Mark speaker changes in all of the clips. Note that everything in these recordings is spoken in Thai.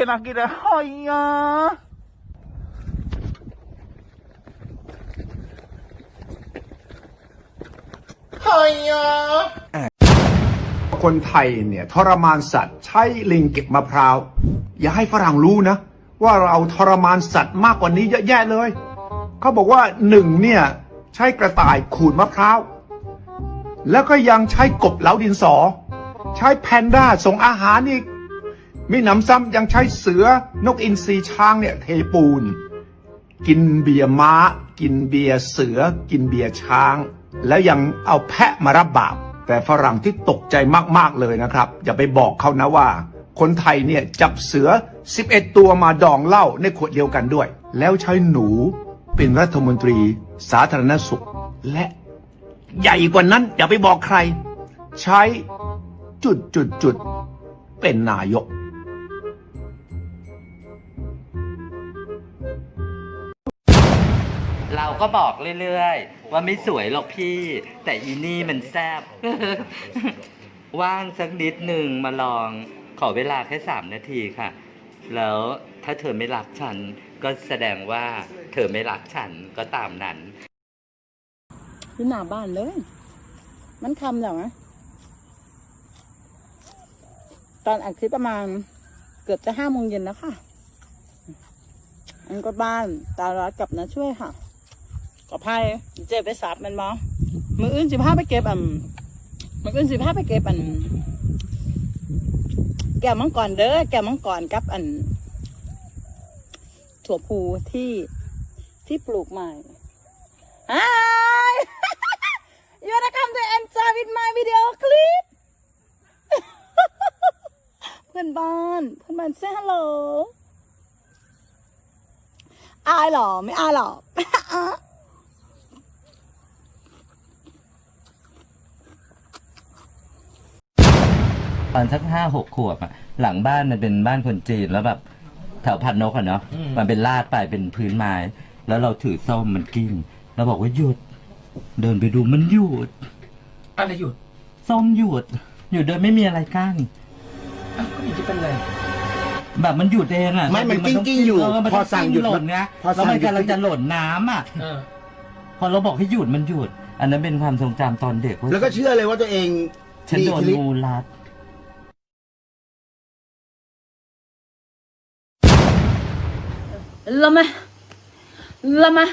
Speaker 1: けなければ、はいやー。
Speaker 2: คนไทยเนี่ยทรมานสัตว์ใช้ลิงเก็บมะพร้าว อย่าให้ฝรั่งรู้นะ ว่าเราทรมานสัตว์มากกว่านี้เยอะแยะเลย เขาบอกว่าหนึ่งเนี่ยใช้กระต่ายขูดมะพร้าว แล้วก็ยังใช้กบเหลาดินสอ ใช้แพนด้าส่งอาหารอีก มีหนำซ้ำยังใช้เสือนกอินทรีช้างเนี่ยเทปูน กินเบียร์ม้า กินเบียร์เสือ กินเบียร์ช้าง แล้วยังเอาแพะมารับบาป แต่ฝรั่งที่ตกใจมากๆเลยนะครับ อย่าไปบอกเขานะว่า คนไทยเนี่ยจับเสือ 11 ตัวมาดองเหล้าในขวดเดียวกันด้วย แล้วใช้หนูเป็นรัฐมนตรีสาธารณสุข และใหญ่กว่านั้นอย่าไปบอกใคร ใช้จุดจุดจุดเป็นนายก
Speaker 3: เราก็บอกเรื่อยๆ ว่าไม่สวยหรอกพี่ แต่อีนี่มันแซบ ว่างสักนิดหนึ่งมาลองขอเวลาแค่สามนาทีค่ะ แล้วถ้าเธอไม่รักฉัน ก็แสดงว่าเธอไม่รักฉันก็ตามนั้น
Speaker 4: อยู่หน้าบ้านเลย มันคำแล้วนะตอนอัดคลิปประมาณเกือบจะห้าโมงเย็นแล้วค่ะอันก็บ้านตาลัดกับนะช่วยค่ะ ก็พายเจ็บไปสับมันมอมืออื่นสิบห้าไปเก็บอ่ำมืออื่นสิบห้าไปเก็บอัน แก้วมังกรเด้อแก้วมังกรกับอัน ถั่วพูที่ที่ปลูกใหม่ Hi! you wanna come to enjoy with my video clip? เพื่อนบ้านเพื่อนบ้าน say hello อายเหรอ ไม่อายหรอ
Speaker 3: ตอนสักห้าหกขวบอะหลังบ้านมันเป็นบ้านคนจีนแล้วแบบแถวพันนกอะเนาะมันเป็นลาดไปเป็นพื้นไม้ แล้วเราถือส้มมันกิ้งเราบอกว่าหยุด เดินไปดูมันหยุด
Speaker 5: อะไรหยุด
Speaker 3: ส้มหยุดหยุดโดยไม่มีอะไรกั้น
Speaker 5: อ้าวก็ไม่จะเป็นไร
Speaker 3: แบบมันหยุดเองอะ
Speaker 6: ไม่มัน
Speaker 3: ต้
Speaker 6: กิ้งๆอยู่
Speaker 3: เมัน
Speaker 6: พอ
Speaker 3: ต้
Speaker 6: สั่งหยุด
Speaker 3: กิ้หล่นไง
Speaker 6: พอสั่
Speaker 3: แล้ว
Speaker 6: ง
Speaker 3: มัน
Speaker 6: หยุด
Speaker 3: กำลังจะหล่นน้ำอะ
Speaker 5: เออ
Speaker 3: พอเราบอกให้หยุดมันหยุด อันนั้นเป็นความทรงจำตอนเด็กเว้ย
Speaker 6: แล้วก็เชื่อเลยว่าตัวเอง
Speaker 3: ฉัน
Speaker 6: มี
Speaker 3: โด
Speaker 6: อิท
Speaker 3: น
Speaker 6: ธิฤทธิ์
Speaker 3: งูรัด
Speaker 4: ละมาละมา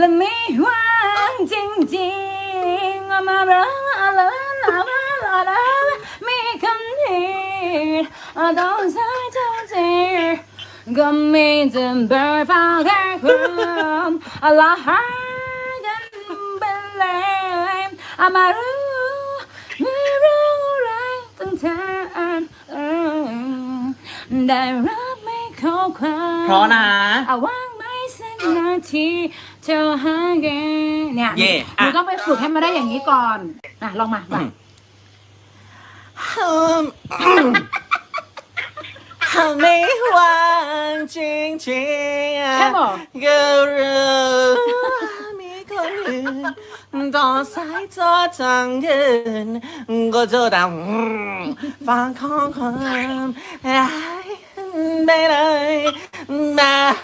Speaker 4: ละไม่ว่างจริงมาละละละละละละมีคำที่ต้องใช้เท่าทีก็มีแต่เบอร์ฟ้าแค่ความละหากันเป็นเลยมารู้ไม่รู้อะไรตั้งแต่ได้รับไม่เข้าความ
Speaker 5: เพราะนะ
Speaker 4: อาว่างไหม่สักนาทีเธอหาแกเนี่ย
Speaker 5: เย่
Speaker 4: หนูต้องไปฝึกให้มันได้อย่างนี้ก่อนนะลองมามา
Speaker 5: ไม่ว่างจริงจริง
Speaker 4: แค่บอก
Speaker 5: ก็รู้มีคนอื่นต่อสายจอจังเกินก็จะดังฟังข้อความ baby.
Speaker 7: Nah.